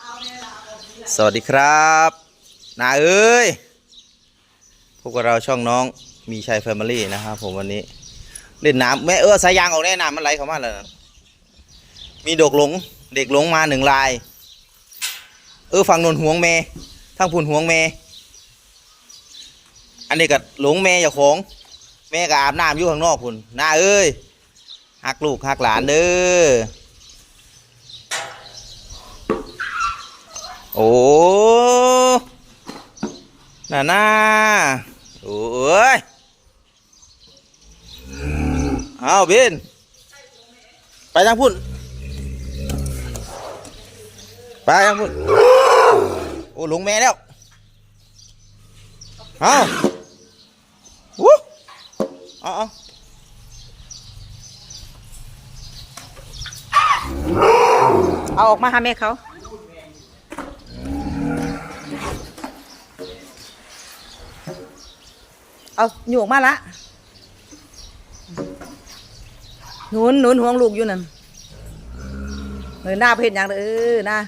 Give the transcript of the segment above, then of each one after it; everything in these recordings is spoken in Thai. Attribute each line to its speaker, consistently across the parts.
Speaker 1: สวัสดีครับนาเอ้ย พวกเราช่องน้องมีชัยแฟมิลี่นะครับผมวันนี้เล่นน้ำแม่เออสายยางออกแน่น้ำมันไหลเข้ามาแล้วนะมีดกหลงเด็กหลงมาหนึ่งลาย เออฝั่งนนห่วงเมทั้งพุ่นห่วงเมอันนี้ก็หลงแม่อย่าของแม่ก็อาบน้ำอยู่ข้างนอกพุ่นน้าเอ้ยหักลูกหักหลานเด้อ โอ้น่าหน่าโอ้ยเอาบิน ไปทางพุ่น ไปทางพุ่น โอ้หลงแม่แล้วเอาวู้เอาเอา
Speaker 2: เอาออกมาหาแม่เขา เอาหยวกมาละหนุนหนุนห่วงลูกอยู่นั่นเออหน้าเพชรอย่างเออหน้า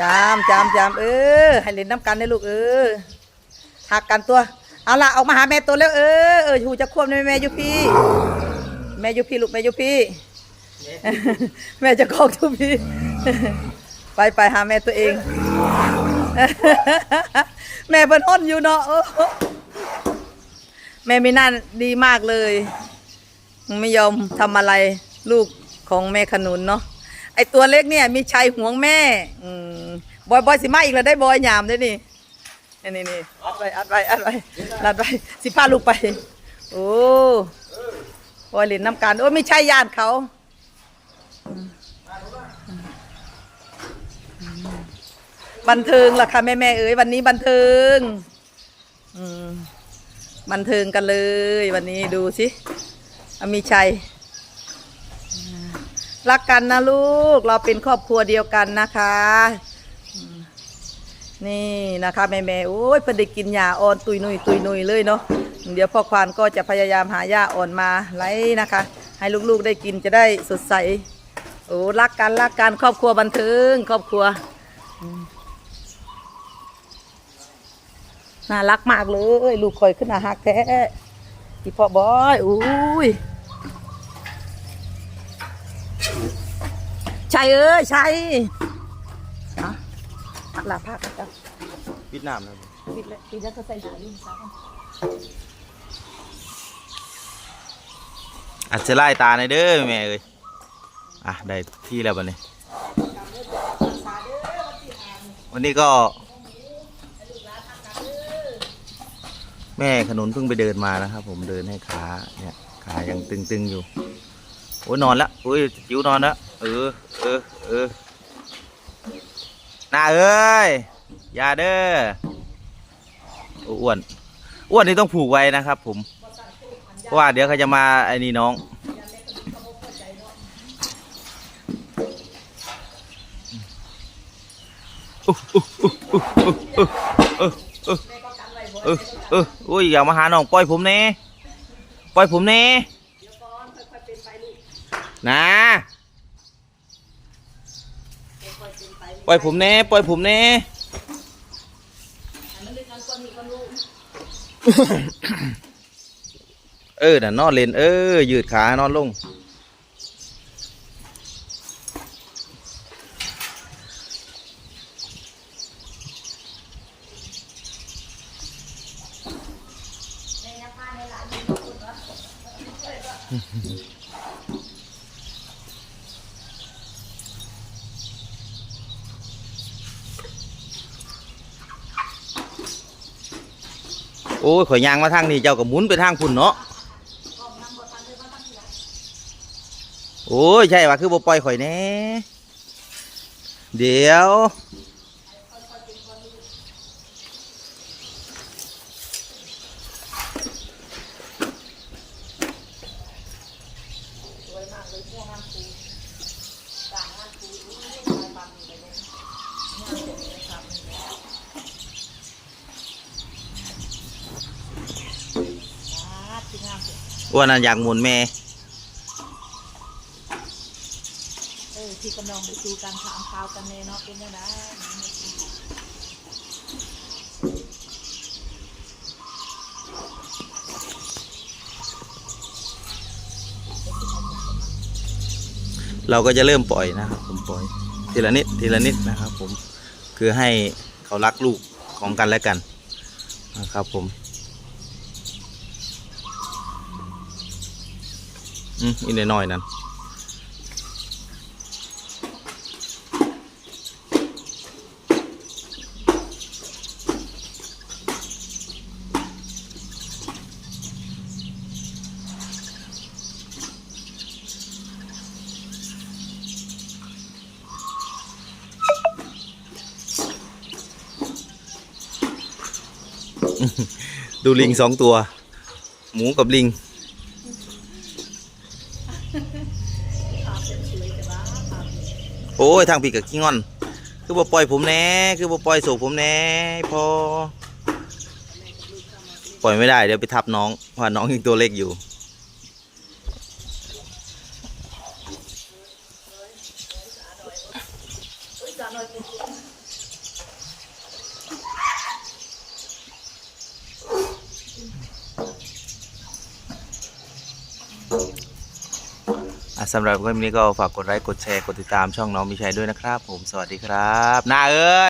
Speaker 2: จามจามจามเออ ให้เล่นน้ำกันได้ลูกเออหักกันตัว เอาละออกมาหาแม่ตัวแล้วเออเออหูจะควบแม่แม่ยูพี่แม่ยูพี่ลูกแม่ยูพี่แม่จะกอกทุกพี่ไปไปหาแม่ตัวเอง แม่เป็นอ้นอยู่เนาะ แม่มีน้าดีมากเลย ไม่ยอมทำอะไรลูกของแม่ขนุนเนาะไอตัวเล็กเนี่ย มีชัยห่วงแม่อืบอยบอยสิมาอีกแล้วได้บอยยามได้นี่นี่นี่นี่อัดไปอัดไปอัดไปอัดไปสิพาลูกไป โอ้บอยเล่นน้ำกันโอ้ไม่ใช่ญาติเขาบันเทิงล่ะค่ะแม่แม่เอ๋ยวันนี้บันเทิง อืม บันเทิงกันเลยวันนี้ดูสิอมีชัยรักกันนะลูกเราเป็นครอบครัวเดียวกันนะคะ นี่นะคะแม่แม่โอ้ยเพิ่นได้กินหญ้าอ่อนตุยนุยตุยนุยเลยเนาะเดี๋ยวพ่อควานก็จะพยายามหาหญ้าอ่อนมาไล่นะคะ ให้ลูกๆได้กินจะได้สดใสโอ้รักกันรักกันครอบครัวบันเทิงครอบครัว น่ารักมากเลย ลูกคอยขึ้นอาหักแท้พี่พ่อบอยอุ้ยชัยเอ้ยชัยอะพักละพักละ
Speaker 1: ปิดน้ำนะ
Speaker 2: ปิดเลยปิดแล้วก็ใส่หนาลุ่มซ้
Speaker 1: อัดเสไล่ตาในอยเด้อแม่เอ้ยอะได้ที่แล้วบัดนี้ วันนี้ก็ แม่ขนุนเพิ่งไปเดินมานะครับ ผมเดินให้ขาเนี่ยขายังตึงๆอยู่โอ้ยนอนละโอ้ยจิ๋วนอนละเออเออเออน้าเอ้ยอย่าเด้ออ้วนอ้วนนี่ต้องผูกไว้นะครับ ผมเพราะว่าเดี๋ยวเขาจะมาไอ้นี่น้อง เออเอออุ้ยอย่ามาหาน้องปล่อยผมเน่ปล่อยผมเน่นะปล่อยผมเน่ปล่อยผมเน่เออน่ะนอนเล่นเออยืดขานอนลง โอ้ยข่อยยางมาทางนี้เจ้าก็หมุนไปทางคุณเนาะโอ้ย ใช่ว่าคือบ่ปล่อยข่อยแน่เดี๋ยว อ้วนนั่นอยากหมุนแม่
Speaker 2: เออพี่ก็น้องไปดูกันถามข่าวกันแน่เนาะเป็นยังไง
Speaker 1: เราก็จะเริ่มปล่อยนะครับผมปล่อยทีละนิดทีละนิดนะครับ ผมคือให้เขารักลูกของกันและกันนะครับผม อืมอีกหน่อยๆนั่นดูลิงสองตัว หมูกับลิง โอ้ยทางปีกับขี้งอน คือบ่ปล่อยผมแน่คือบ่ปล่อยโศกผมแน่พอปล่อยไม่ได้เดี๋ยวไปทับน้องเพราะน้องยังตัวเล็กอยู่ สำหรับคลิปนี้ก็ฝากกดไลค์กดแชร์กดติดตามช่องน้องมิชัยด้วยนะครับ ผมสวัสดีครับนาเอ้ย